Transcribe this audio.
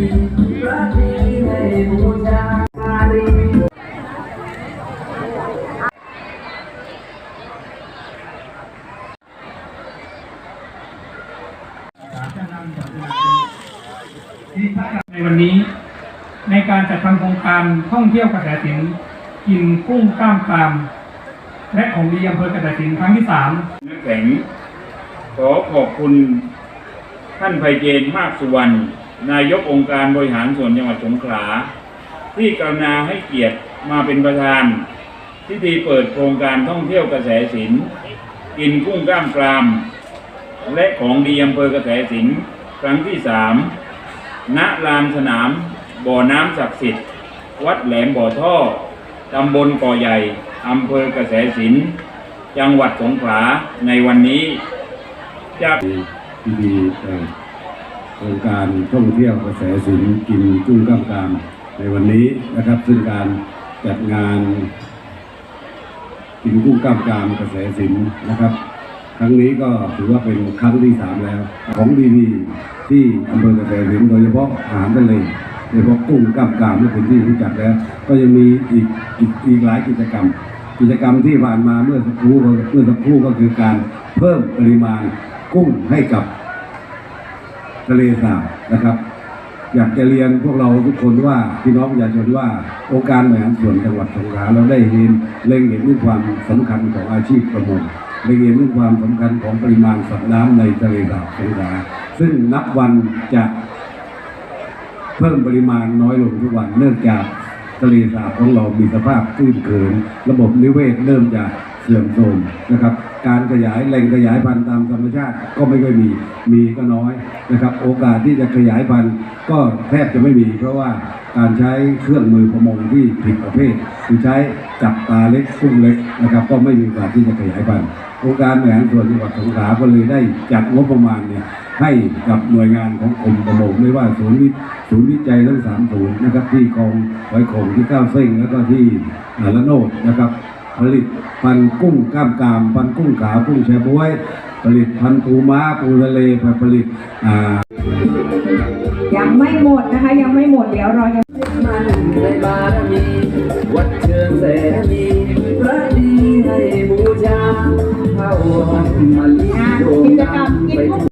ให้บูชามาลีในวันนี้ในการจัดทำโครงการท่องเที่ยวกระแสสินกินกุ้งกล้ามกรามและของดีอำเภอกระแสสินครั้งที่สามน้ำแข็งขอขอบคุณท่านไพเจนมากสุวรรณ นายกองค์การบริหารส่วนจังหวัดสงขลา ที่กรุณาให้เกียรติมาเป็นประธานพิธีเปิดโครงการท่องเที่ยวกระแสสินกินกุ้งกล้ามกราม และของดีอำเภอกระแสสินครั้งที่สามณลานสนาม บ่อน้ำศักดิ์สิทธิ์ วัดแหลมบ่อท่อตำบลก่อใหญ่อำเภอกระแสสินจังหวัดสงขลาในวันนี้จะพิธีเอ่อโครงการท่องเที่ยวกระแสสินกินกุ้งก้ามกามในวันนี้นะครับ ซึ่งการจัดงานกินกุ้งก้ามกามกระแสสินนะครับ ครั้งนี้ก็ถือว่าเป็นครั้งที่สามแล้ว ของดีๆที่อำเภอกระแสสินโดยเฉพาะอาหารทะเลโดยเฉพาะกุ้งก้ามกามที่เป็นที่รู้จักแล้ว ก็ยังมีอีกอีกอีกหลายกิจกรรม กิจกรรมที่ผ่านมาเมื่อสักครู่เมื่อสักครู่ก็คือการเพิ่มปริมาณกุ้งให้กับ ทะเลสาบนะครับ อยากจะเรียนพวกเราทุกคนว่าพี่น้องประชาชนว่าองค์การบริหารส่วนจังหวัดสงขลาเราได้เห็นเล็งเห็นเรื่องความสำคัญของอาชีพประมงเล็งเห็นเรื่องความสำคัญของปริมาณสัตว์น้ำในทะเลสาบสงขลาซึ่งนับวันจะเพิ่มปริมาณน้อยลงทุกวันเนื่องจากทะเลสาบของเรามีสภาพตื้นเขิน ระบบนิเวศเริ่มจะเสื่อมโทรมนะครับ การขยายแหล่งขยายพันธุ์ตามธรรมชาติก็ไม่ค่อยมีมีก็น้อยนะครับ โอกาสที่จะขยายพันธุ์ก็แทบจะไม่มี เพราะว่าการใช้เครื่องมือประมงที่ผิดประเภทคือใช้จับปลาเล็กกุ้งเล็กนะครับ ก็ไม่มีโอกาสที่จะขยายพันธุ์โครงการบริหารส่วนจังหวัดสงขลาก็เลยได้จัดงบประมาณเนี่ยให้กับหน่วยงานของกรมประมงไม่ว่าศูนย์วิศูนย์วิจัยทั้งสามศูนย์นะครับที่คลองไว้ของที่ก้าวเส้งแล้วก็ที่อ่าละโนดนะครับ ผลิตพันธุ์กุ้งกล้ามกรามพันธุ์กุ้งขาวกุ้งแชบวย ผลิตพันธุ์ปูม้าปูทะเลผลิตอ่ายังไม่หมดนะคะ ยังไม่หมดเดี๋ยวเรายังมันในบารมีวัดเชิงแสนมีพระดีให้บูชาเข้าวัดมาลีงานโด่งกิจดักรรมงกินไปกุ้ง